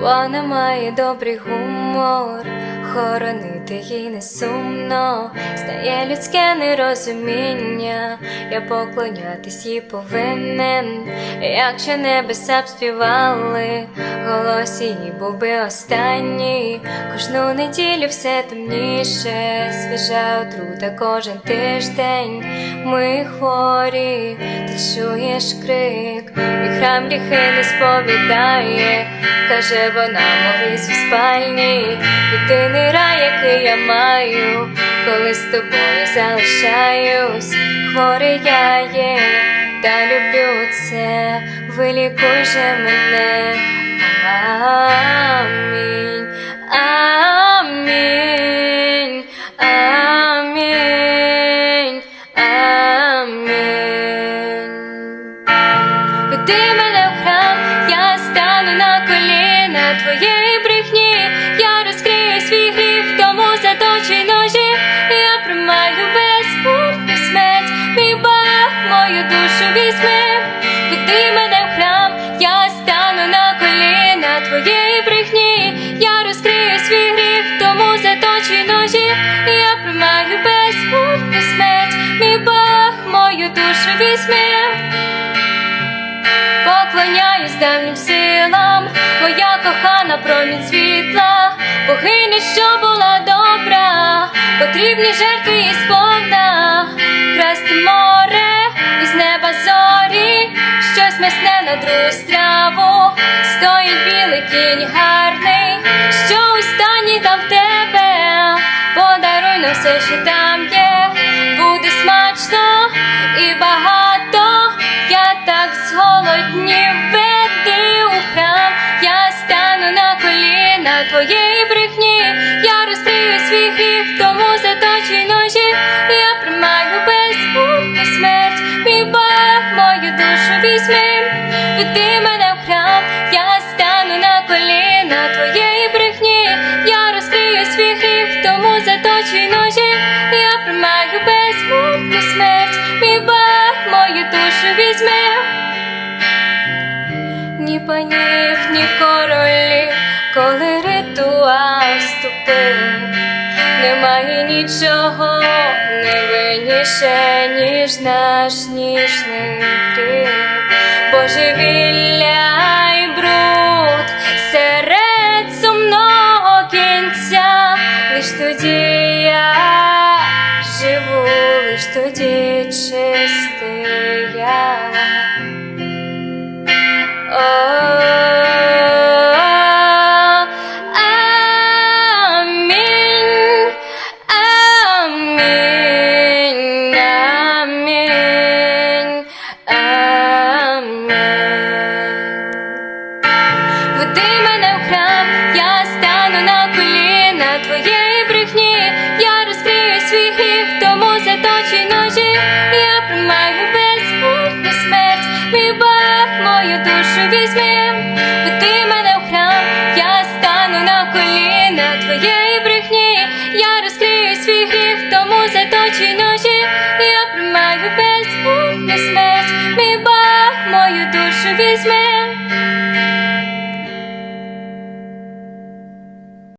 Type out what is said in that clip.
Вона має добрий гумор, хоронити їй не сумно, стає людське нерозуміння, я поклонятись їй повинен, якщо небеса б співали, голос її був би останній, кожну неділю все темніше, свіжа отрута кожен тиждень. Ми хворі, ти чуєш крик, мій храм гріхи не сповідає, каже вона, молись в спальні, єдиний рай, який я маю, коли з тобою залишаюсь, хворий я є, та люблю це, вилікуй же мене. Амінь, амінь, амінь, амінь. Веди мене в храм, я стану на коліна твоєї душу. Поклоняюсь давнім силам, моя кохана промінь світла, богиня, що була добра, потрібні жертви і сповна, красти море із неба зорі, щось м'ясне на другу страву, стоїть білий кінь гарний, що останній там в тебе, подаруй нам все, що свій гріх, тому заточій ножі, я приймаю безсмертну смерть, мій Бог, мою душу візьми, веди мене в храм, я стану на коліна твоєї брехні, я розкрию свій гріх, тому заточій ножі, я приймаю безсмертну смерть, мій Бог, мою душу візьми. Ні панів, ні королів, коли ритуал вступив, немає нічого невинніше, ніж наш ніжний гріх, божевілля брехні, я розкрию свій гріх, тому заточій ножі, я приймаю безсмертну смерть, мій Бог, мою душу візьми, веди мене в храм, я стану на коліна твоєї брехні, я розкрию свій гріх, тому заточій ножі, я приймаю безсмертну смерть, мій Бог, мою душу візьми.